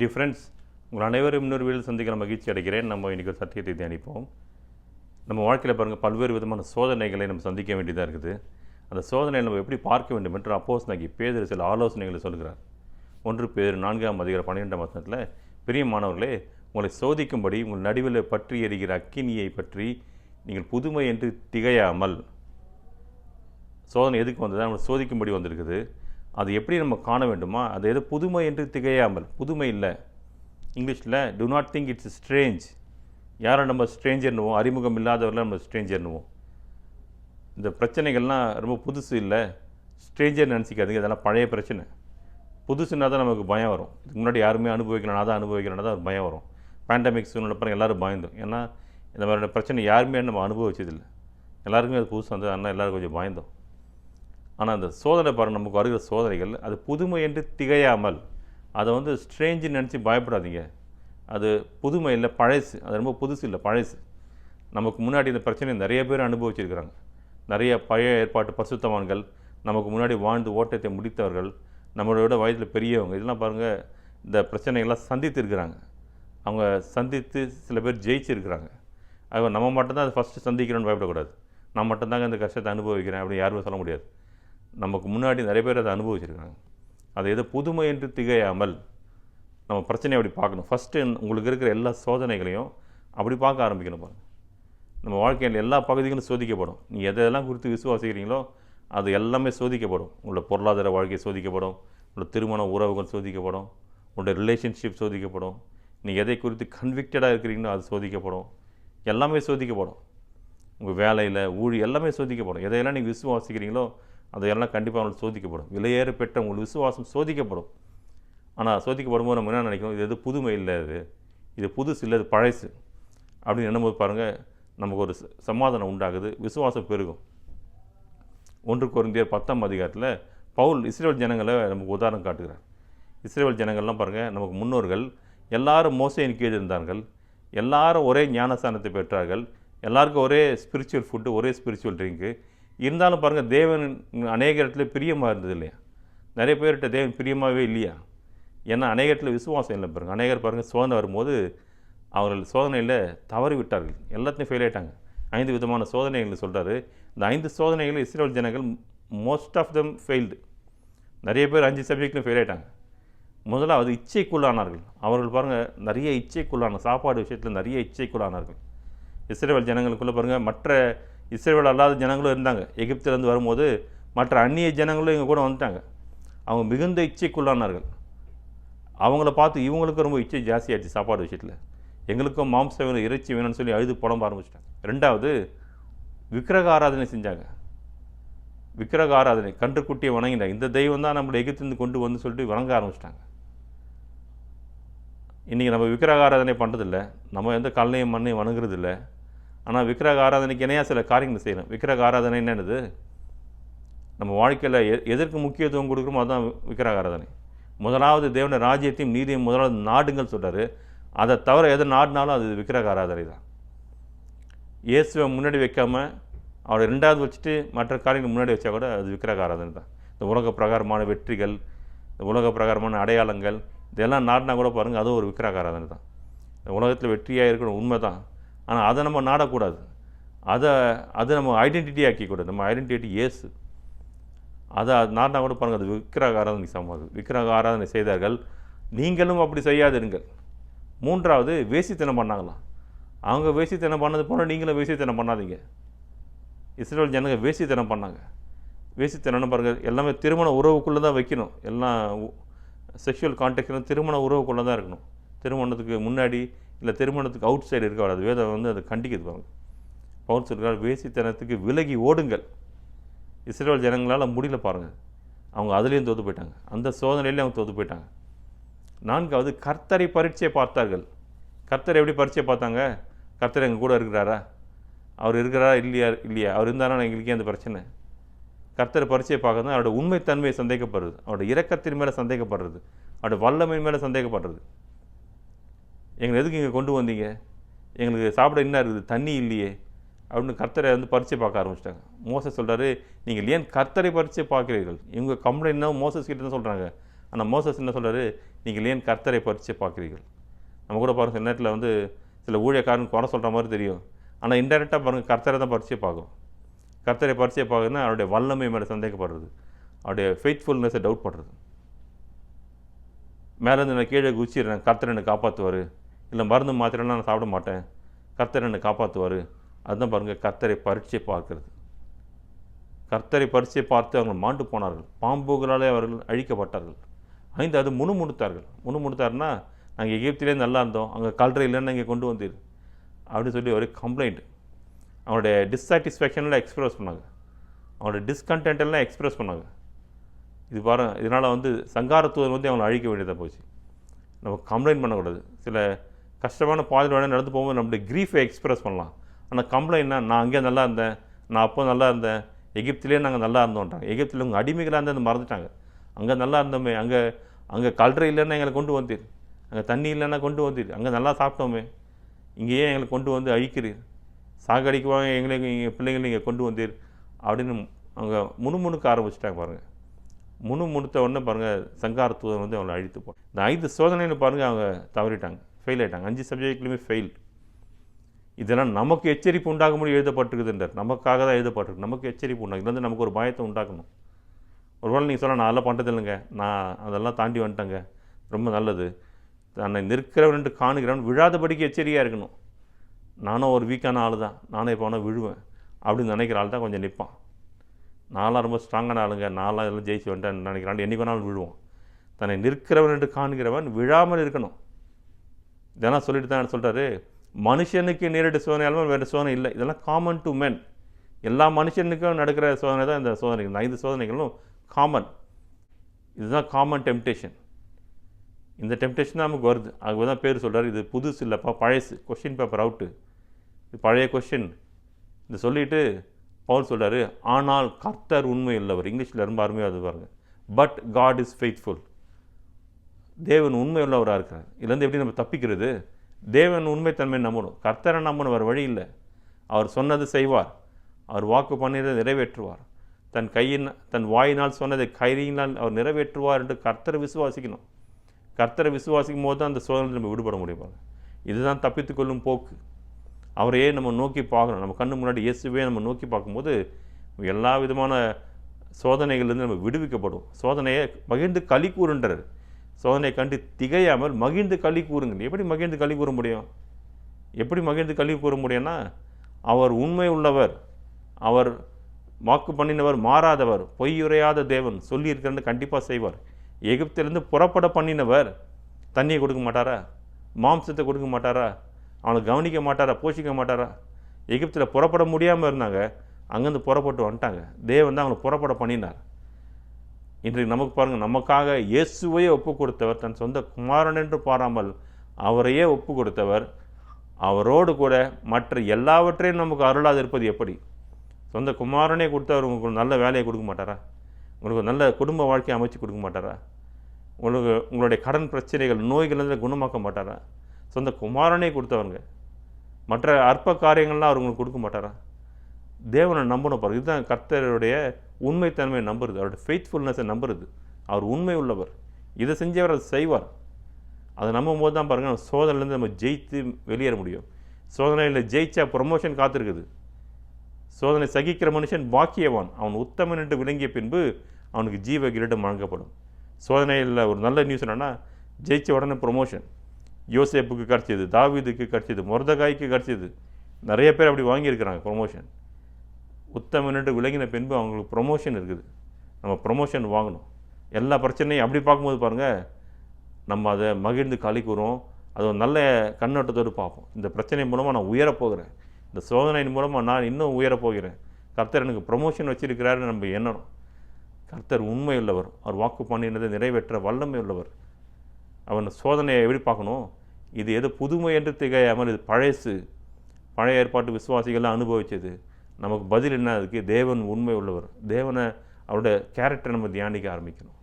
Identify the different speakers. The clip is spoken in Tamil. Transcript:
Speaker 1: டிஃப்ரெண்ட்ஸ் உங்கள் அனைவரும் இன்னொரு வீடு சந்திக்கிற மகிழ்ச்சி அடைகிறேன். நம்ம இன்றைக்கி ஒரு சத்தியத்தை தியானிப்போம். நம்ம வாழ்க்கையில் பாருங்கள் பல்வேறு விதமான சோதனைகளை நம்ம சந்திக்க வேண்டியதாக இருக்குது. அந்த சோதனையை நம்ம எப்படி பார்க்க வேண்டும் என்று அப்போஸ் நாக்கி பேதர் சில ஆலோசனைகளை சொல்கிறார். ஒன்று பேர் நான்காம் அதிகார பன்னிரெண்டாம் வசனத்தில் பிரியமானவர்களே உங்களை சோதிக்கும்படி உங்கள் நடுவில் பற்றி எறிகிற அக்கினியை பற்றி நீங்கள் புதுமை என்று திகையாமல். சோதனை எதுக்கு வந்தது? நம்மளை சோதிக்கும்படி வந்திருக்குது. அது எப்படி நம்ம காண வேண்டுமா? அது எது புதுமை என்று திகையாமல் புதுமை இல்லை. இங்கிலீஷில் do not think it's strange யாரை நம்ம ஸ்ட்ரேஞ்சர்னுவோம் அறிமுகம் இல்லாதவரில் நம்ம ஸ்ட்ரேஞ்சர்னுவோம் இந்த பிரச்சனைகள்லாம் ரொம்ப புதுசு இல்லை. ஸ்ட்ரேஞ்சர் நினச்சிக்காதீங்க. அதெல்லாம் பழைய பிரச்சனை. புதுசுனா தான் நமக்கு பயம் வரும். இதுக்கு முன்னாடி யாருமே அனுபவிக்கலாம் நான் தான் அனுபவிக்கிறேன்னா தான் ஒரு பயம் வரும். பேண்டமிக் சூழ்நிலை பாருங்க எல்லோரும் பயந்தோம் ஏன்னா இந்த மாதிரியான பிரச்சனை யாருமே நம்ம அனுபவிச்சதில்லை. எல்லாருக்குமே அது புதுசு வந்து அதனால் எல்லோரும் கொஞ்சம் பயந்தோம். ஆனால் அந்த சோதனை பாருங்கள் நமக்கு வருகிற சோதனைகள் அது புதுமை என்று திகையாமல் அதை வந்து ஸ்ட்ரேஞ்சு நினச்சி பயப்படாதீங்க. அது புதுமை இல்லை பழசு. அது ரொம்ப புதுசு இல்லை பழசு. நமக்கு முன்னாடி இந்த பிரச்சனையை நிறைய பேர் அனுபவிச்சிருக்கிறாங்க. நிறைய பழைய ஏற்பாட்டு பசுத்தவான்கள் நமக்கு முன்னாடி வாழ்ந்து ஓட்டத்தை முடித்தவர்கள் நம்மளோட வயதில் பெரியவங்க இதெல்லாம் பாருங்கள் இந்த பிரச்சனைகள்லாம் சந்தித்து இருக்கிறாங்க அவங்க சந்தித்து சில பேர் ஜெயிச்சிருக்கிறாங்க. அது நம்ம மட்டும்தான் அதை ஃபஸ்ட்டு சந்திக்கிறோன்னு பயப்படக்கூடாது. நான் மட்டும்தாங்க இந்த கஷ்டத்தை அனுபவிக்கிறேன் அப்படின்னு யாருமே சொல்ல முடியாது. நமக்கு முன்னாடி நிறைய பேர் அதை அனுபவிச்சிருக்காங்க. அதை எதோ புதுமை என்று திகையாமல் நம்ம பிரச்சனையை அப்படி பார்க்கணும். ஃபஸ்ட்டு உங்களுக்கு இருக்கிற எல்லா சோதனைகளையும் அப்படி பார்க்க ஆரம்பிக்கணும் பாருங்கள் நம்ம வாழ்க்கையில் எல்லா பகுதிகளும் சோதிக்கப்படும். நீ எதெல்லாம் குறித்து விசுவாசிக்கிறீங்களோ அது எல்லாமே சோதிக்கப்படும். உங்களோட பொருளாதார வாழ்க்கை சோதிக்கப்படும். உங்களோட திருமண உறவுகள் சோதிக்கப்படும். உங்களோட ரிலேஷன்ஷிப் சோதிக்கப்படும். நீ எதை குறித்து கன்விக்டடாக இருக்கிறீங்களோ அது சோதிக்கப்படும். எல்லாமே சோதிக்கப்படும். உங்கள் வேலையில் ஊழி எல்லாமே சோதிக்கப்படும். எதையெல்லாம் நீங்கள் விசுவாசிக்கிறீங்களோ அதையெல்லாம் கண்டிப்பாக உங்களுக்கு சோதிக்கப்படும். விலையேற பெற்ற உங்கள் விசுவாசம் சோதிக்கப்படும். ஆனால் சோதிக்கப்படும் போது நம்ம என்ன நினைக்கிறோம்? இது எது புதுமை இல்லை இது இது புதுசு இல்லை இது பழசு. அப்படின்னு எண்ணும்போது பாருங்கள் நமக்கு ஒரு ச- சமாதானம் உண்டாகுது. விசுவாசம் பெருகும். ஒன்று குறைந்தியர் பத்தாம் அதிகாரத்தில் பவுல் இஸ்ரேல் ஜனங்களை நமக்கு உதாரணம் காட்டுகிறார். இஸ்ரேல் ஜனங்கள்லாம் பாருங்கள் நமக்கு முன்னோர்கள் எல்லாரும் மோசையின் கீழ் இருந்தார்கள். எல்லாரும் ஒரே ஞானஸ்தானத்தை பெற்றார்கள். எல்லாருக்கும் ஒரே ஸ்பிரிச்சுவல் ஃபுட்டு ஒரே ஸ்பிரிச்சுவல் ட்ரிங்க்கு இருந்தாலும் பாருங்கள் தேவன் அநேக இடத்துல பிரியமாக இருந்தது இல்லையா? நிறைய பேர்கிட்ட தேவன் பிரியமாகவே இல்லையா? ஏன்னா அநேக இடத்துல விசுவாசம் இல்லை பாருங்கள் அநேகர் பாருங்கள் சோதனை வரும்போது அவர்கள் சோதனையில் தவறி விட்டார்கள். எல்லாத்தையும் ஃபெயில் ஆயிட்டாங்க. ஐந்து விதமான சோதனைகள் சொல்கிறாரு இந்த ஐந்து சோதனைகள் இஸ்ரேல் ஜனங்கள் மோஸ்ட் ஆஃப் தம் ஃபெயில்டு நிறைய பேர் அஞ்சு சப்ஜெக்ட்லையும் ஃபெயில் ஆயிட்டாங்க. முதலாவது இச்சைக்குள்ளானார்கள். அவர்கள் பாருங்கள் நிறைய இச்சைக்குள்ளான சாப்பாடு விஷயத்தில் நிறைய இச்சைக்குள்ளானார்கள். இஸ்ரேல் ஜனங்களுக்குள்ளே பாருங்கள் மற்ற இஸ்ரேல் அல்லாத ஜனங்களும் இருந்தாங்க. எகிப்திலேருந்து வரும்போது மற்ற அந்நிய ஜனங்களும் இங்கே கூட வந்துட்டாங்க. அவங்க மிகுந்த இச்சைக்குள்ளானார்கள். அவங்கள பார்த்து இவங்களுக்கும் ரொம்ப இச்சை ஜாஸ்தியாச்சு சாப்பாடு விஷயத்தில். எங்களுக்கும் மாம்சம் வேணும் இறைச்சி வேணும்னு சொல்லி அழுது புலம்ப ஆரம்பிச்சிட்டாங்க. ரெண்டாவது விக்கிரக ஆராதனை செஞ்சாங்க. விக்கிரக ஆராதனை கன்றுக்குட்டியை வணங்கினாங்க. இந்த தெய்வம் தான் நம்மளை எகிப்திலிருந்து கொண்டு வந்து சொல்லிட்டு வணங்க ஆரம்பிச்சிட்டாங்க. இன்றைக்கி நம்ம விக்கிரக ஆராதனை பண்ணுறதில்ல நம்ம எந்த கல்லையும் மண்ணையும் வணங்குறதில்ல. ஆனால் விக்கிரக ஆராதனைக்கு இணையாக சில காரியங்கள் செய்யணும். விக்கிரக ஆராதனை என்னது நம்ம வாழ்க்கையில் எ எதற்கு முக்கியத்துவம் கொடுக்குறோமோ அதுதான் விக்கிரக ஆராதனை முதலாவது தேவன ராஜ்யத்தையும் நீதியும் முதலாவது நாடுங்கள் சொல்கிறாரு அதை தவிர எதை நாடினாலும் அது விக்கிரக ஆராதனை தான். இயேசுவை முன்னாடி வைக்காமல் அவரை ரெண்டாவது வச்சுட்டு மற்ற காரியங்கள் முன்னாடி வச்சா கூட அது விக்கிரக ஆராதனை தான். இந்த உலக பிரகாரமான வெற்றிகள் இந்த உலக பிரகாரமான அடையாளங்கள் இதெல்லாம் நாடினா கூட பாருங்கள் அதுவும் ஒரு விக்கிரக ஆராதனை தான். இந்த உலகத்தில் வெற்றியாக இருக்கணும் உண்மை தான் ஆனால் அதை நம்ம நாடக்கூடாது. அதை அதை நம்ம ஐடென்டிட்டி ஆக்கிக்கூடாது. நம்ம ஐடென்டிட்டி ஏசு. அதை நாட்டினா கூட பாருங்கள் அது விக்கிரக ஆராதனை சமமாகுது விக்கிரக ஆராதனை செய்தார்கள். நீங்களும் அப்படி செய்யாதிருங்கள். மூன்றாவது வேசித்தனம் பண்ணாங்களாம். அவங்க வேசித்தனம் பண்ணது போல நீங்களும் வேசித்தனம் பண்ணாதீங்க. இஸ்ரேல் ஜனங்க வேசித்தனம் பண்ணாங்க. வேசித்தனம்னு பாருங்கள் எல்லாமே திருமண உறவுக்குள்ளே தான் வைக்கணும். எல்லாம் செக்ஷுவல் கான்டாக்ட்லாம் திருமண உறவுக்குள்ளே தான் இருக்கணும். திருமணத்துக்கு முன்னாடி இல்லை திருமணத்துக்கு அவுட் சைடு இருக்க வராது. வேதம் வந்து அதை கண்டிக்குது பாருங்க. பவுன் சொல்கிறார் வேசித்தனத்துக்கு விலகி ஓடுங்கள். இஸ்ரேல் ஜனங்களால் முடியல பாருங்கள் அவங்க அதுலேயும் தோற்று போயிட்டாங்க. அந்த சோதனையிலையும் அவங்க தோற்று போயிட்டாங்க. நான்காவது கர்த்தரை பரீட்சையை பார்த்தார்கள். கர்த்தர் எப்படி பரீட்சையை பார்த்தாங்க? கர்த்தர் எங்கள் கூட இருக்கிறாரா? அவர் இருக்கிறாரா? இல்லையா? இல்லையா? அவர் இருந்தாரா எங்களுக்கே அந்த பிரச்சனை. கர்த்தர் பரீட்சையை பார்க்கறது அவரோட உண்மைத்தன்மையை சந்தேகப்படுறது. அவரோட இறக்கத்தின் மேலே சந்தேகப்படுறது. அவரோட வல்லமையின் மேலே சந்தேகப்படுறது. எங்களை எதுக்கு இங்கே கொண்டு வந்தீங்க? எங்களுக்கு சாப்பிட என்ன இருக்குது? தண்ணி இல்லையே. அப்படின்னு கர்த்தரை வந்து பரிச்சை பார்க்க ஆரம்பிச்சிட்டாங்க. மோசஸ் சொல்கிறாரு நீங்கள் ஏன் கர்த்தரை பரிச்சை பார்க்கிறீர்கள்? இவங்க கம்ப்ளைண்ட் மோசஸ் கிட்ட தான் சொல்கிறாங்க ஆனால் மோசஸ் என்ன சொல்கிறாரு நீங்கள் ஏன் கர்த்தரை பரிச்சை பார்க்குறீர்கள்? நம்ம கூட பாருங்கள் சில நேரத்தில் வந்து சில ஊழியக்காரன் குறை சொல்கிற மாதிரி தெரியும். ஆனால் இன்டெரக்டாக பாருங்கள் கர்த்தரை தான் பரிச்சை பார்க்கும். கர்த்தரை பரிச்சை பார்க்கணுன்னா அவருடைய வல்லமை மேலே சந்தேகப்படுறது. அவருடைய ஃபெய்த்ஃபுல்னஸை டவுட் பண்ணுறது மேலேருந்து நான் கீழே குச்சிடுறேன் கர்த்தர் என்னை காப்பாற்றுவார் இல்லை மருந்து மாத்திரைலாம் நான் சாப்பிட மாட்டேன். கர்த்தர் என்னை காப்பாற்றுவார் அதுதான் பாருங்கள் கர்த்தரை பரீட்சை பார்க்கறது. கர்த்தரை பரீட்சை பார்த்து அவங்க மாண்டு போனார்கள். பாம்புகளாலே அவர்கள் அழிக்கப்பட்டார்கள். ஐந்து அது முணுமுணுத்தார்கள். முணுமுணுத்தார்னா நாங்கள் எகிப்திலே நல்லா இருந்தோம். அங்கே கல்றை இல்லைன்னு இங்கே கொண்டு வந்தீர். அப்படின்னு சொல்லி ஒரு கம்ப்ளைண்ட் அவனுடைய டிஸ்சாட்டிஸ்ஃபேக்ஷனில் எக்ஸ்பிரஸ் பண்ணாங்க. அவனோட discontent எல்லாம் எக்ஸ்பிரஸ் பண்ணாங்க. இது பாரு இதனால் வந்து சங்காரத்துவம் வந்து அவங்களை அழிக்க வேண்டியதாக போச்சு. நம்ம கம்ப்ளைண்ட் பண்ணக்கூடாது. சில கஷ்டமான பாதையில் நடந்து போகும்போது நம்மளுடைய க்ரீஃபை எக்ஸ்பிரஸ் பண்ணலாம். ஆனால் கம்ப்ளைண்ட்னா நான் அங்கே நல்லா இருந்தேன். நான் அப்போ நல்லா இருந்தேன். எகிப்திலே நாங்கள் நல்லா இருந்தோன்றாங்க எகிப்தில் உங்கள் அடிமைகளாக இருந்தது மறந்துட்டாங்க. அங்கே நல்லா இருந்தோமே. அங்கே அங்கே கல்றை இல்லைன்னா எங்களை கொண்டு வந்தீர். அங்கே தண்ணி இல்லைன்னா கொண்டு வந்தீர். அங்கே நல்லா சாப்பிட்டோமே. இங்கேயே எங்களை கொண்டு வந்து அழிக்கிறீர். சாகடிக்குவாங்க எங்களை எங்கள் பிள்ளைங்களை இங்கே கொண்டு வந்தீர். அப்படின்னு அவங்க முணுமுணுக்க ஆரம்பிச்சிட்டாங்க பாருங்கள் முணு முணுத்த உடனே பாருங்கள் சங்காரத்துவம் வந்து அவங்களை அழித்து போ இந்த ஐந்து சோதனைன்னு பாருங்கள் அவங்க தவறிட்டாங்க. ஃபெயில் ஆகிட்டாங்க அஞ்சு சப்ஜெக்ட்லையுமே ஃபெயில் இதெல்லாம் நமக்கு எச்சரிப்பு உண்டாகும்படி எழுதப்பட்டிருக்குதுன்றார் நமக்காக தான் எழுதப்பட்டிருக்கு. நமக்கு எச்சரிப்பு உண்டாகும். இதுலேருந்து நமக்கு ஒரு பயத்தை உண்டாக்கணும். ஒருவேளை நீங்கள் சொல்ல நான் அதெல்லாம் பண்ணுறது இல்லைங்க. நான் அதெல்லாம் தாண்டி வந்துட்டேங்க. ரொம்ப நல்லது. தன்னை நிற்கிறவன் என்று காணுகிறவன் விழாதபடிக்கு எச்சரிக்கையாக இருக்கணும். நானும் ஒரு வீக்கான ஆள் தான் நானும் இப்போ வேணால் விழுவேன். அப்படின்னு நினைக்கிற ஆள் தான் கொஞ்சம் நிற்பான் நான்லாம் ரொம்ப ஸ்ட்ராங்கான ஆளுங்க. நாளாக இதெல்லாம் ஜெயிச்சு வந்துட்டேன் நினைக்கிறான் என்னைக்கு வேணாலும் விழுவோம் தன்னை நிற்கிறவன் என்று காண்கிறவன் விழாமல் இருக்கணும். இதெல்லாம் சொல்லிட்டு தான் சொல்கிறாரு மனுஷனுக்கு நேரடி சோதனையாலும் வேறு சோதனை இல்லை? இதெல்லாம் காமன் டு மென் எல்லா மனுஷனுக்கும் நடக்கிற சோதனை தான் இந்த சோதனைகள். இந்த ஐந்து சோதனைகளும் காமன் இதுதான் காமன் டெம்டேஷன் இந்த டெம்டேஷன் தான் நமக்கு வருது. அதுக்கு தான் பேர் சொல்கிறார் இது புதுசு இல்லைப்பா பழசு கொஷின் பேப்பர் அவுட்டு இது பழைய கொஷின் இது சொல்லிட்டு பவுல் சொல்கிறார் ஆனால் கர்த்தர் உண்மை உள்ளவர் இங்கிலீஷில் ரொம்ப அருமையாக அது பாருங்கள் பட் காட் இஸ் ஃபெய்த்ஃபுல் தேவன் உண்மையுள்ளவராக இருக்கிறார். இதுலேருந்து எப்படி நம்ம தப்பிக்கிறது? தேவன் உண்மைத்தன்மை நம்பணும். கர்த்தரை நம்பணும் வேறு வழி இல்லை. அவர் சொன்னது செய்வார். அவர் வாக்கு பண்ணியதை நிறைவேற்றுவார். தன் கையின் தன் வாயினால் சொன்னதை கையினால் அவர் நிறைவேற்றுவார் என்று கர்த்தரை விசுவாசிக்கணும். கர்த்தரை விசுவாசிக்கும் போது தான் அந்த சோதனை நம்ம விடுபட முடியும் இதுதான் தப்பித்துக்கொள்ளும் போக்கு. அவரையே நம்ம நோக்கி பார்க்கணும். நம்ம கண்ணு முன்னாடி இயேசுவே நம்ம நோக்கி பார்க்கும்போது எல்லா விதமான சோதனைகள்லேருந்து நம்ம விடுவிக்கப்படும் சோதனையை மகிழ்ந்து களி கூறுன்றார் சோதனையை கண்டு திகையாமல் மகிழ்ந்து கழி கூறுங்கள். எப்படி மகிழ்ந்து கழி கூற முடியும்? எப்படி மகிழ்ந்து கழி கூற முடியும்னா அவர் உண்மை உள்ளவர் அவர் வாக்கு பண்ணினவர் மாறாதவர் பொய்யுரையாத தேவன் சொல்லியிருக்கிறத கண்டிப்பாக செய்வார். எகிப்திலிருந்து புறப்பட பண்ணினவர் தண்ணியை கொடுக்க மாட்டாரா? மாம்சத்தை கொடுக்க மாட்டாரா? அவனை கவனிக்க மாட்டாரா? போஷிக்க மாட்டாரா? எகிப்தில் புறப்பட முடியாமல் இருந்தாங்க. அங்கேருந்து புறப்பட்டு வந்துட்டாங்க. தேவன் தான் அவங்களை புறப்பட பண்ணினார். இன்றைக்கு நமக்கு பாருங்கள் நமக்காக இயேசுவையே ஒப்பு கொடுத்தவர் தன் சொந்த குமாரன் என்று பாராமல் அவரையே ஒப்பு கொடுத்தவர் அவரோடு கூட மற்ற எல்லாவற்றையும் நமக்கு அருளாது இருப்பது எப்படி? சொந்த குமாரனே கொடுத்தவர் உங்களுக்கு நல்ல வேலையை கொடுக்க மாட்டாரா? உங்களுக்கு நல்ல குடும்ப வாழ்க்கையை அமைச்சு கொடுக்க மாட்டாரா? உங்களுக்கு உங்களுடைய கடன் பிரச்சனைகள் நோய்கள் குணமாக்க மாட்டாரா? சொந்த குமாரனே கொடுத்தவருங்க மற்ற அற்ப காரியங்கள்லாம் அவர் உங்களுக்கு கொடுக்க மாட்டாரா? தேவனை நம்பணும் பாருங்கள் இதுதான் கர்த்தருடைய உண்மைத்தன்மையை நம்புறது. அவருடைய ஃபெய்த்ஃபுல்னஸை நம்புறது. அவர் உண்மை உள்ளவர். இதை செஞ்சவர் அதை செய்வார். அதை நம்பும் போது தான் பாருங்கள் சோதனையிலேருந்து நம்ம ஜெயித்து வெளியேற முடியும். சோதனையில் ஜெயிச்சா ப்ரொமோஷன் காத்திருக்குது. சோதனை சகிக்கிற மனுஷன் பாக்கியவான். அவன் உத்தமன் என்று விளங்கிய பின்பு அவனுக்கு ஜீவ கிரீடம் வழங்கப்படும். சோதனையில் ஒரு நல்ல நியூஸ் என்னென்னா ஜெயித்த உடனே ப்ரொமோஷன் யோசேப்புக்கு கிடச்சிது தாவீதுக்கு கிடச்சிது மொர்தகாய்க்கு கிடச்சிது நிறைய பேர் அப்படி வாங்கியிருக்கிறாங்க ப்ரொமோஷன் உத்தமன்ட்டு விளங்கின பின்பு அவங்களுக்கு ப்ரொமோஷன் இருக்குது. நம்ம ப்ரொமோஷன் வாங்கணும். எல்லா பிரச்சனையும் அப்படி பார்க்கும்போது பாருங்கள் நம்ம அதை மகிழ்ந்து களி கூறும் அது ஒரு நல்ல கண்ணோட்டத்தோடு பார்ப்போம். இந்த பிரச்சனை மூலமாக நான் உயரப்போகிறேன் இந்த சோதனையின் மூலமாக நான் இன்னும் உயரப்போகிறேன் கர்த்தர் எனக்கு ப்ரொமோஷன் வச்சிருக்கிறாருன்னு நம்ம எண்ணணும். கர்த்தர் உண்மை உள்ளவர் அவர் வாக்கு பண்ணினதை நிறைவேற்ற வல்லமை உள்ளவர் அவன் சோதனையை எப்படி பார்க்கணும்? இது எது புதுமை என்று திகையாமல் இது பழசு. பழைய ஏற்பாட்டு விசுவாசிகள்லாம் அனுபவித்தது நமக்கு பதில் என்ன? அதுக்கு தேவன் உண்மை உள்ளவர். தேவனை அவருடைய கேரக்டரை நம்ம தியானிக்க ஆரம்பிக்கணும்.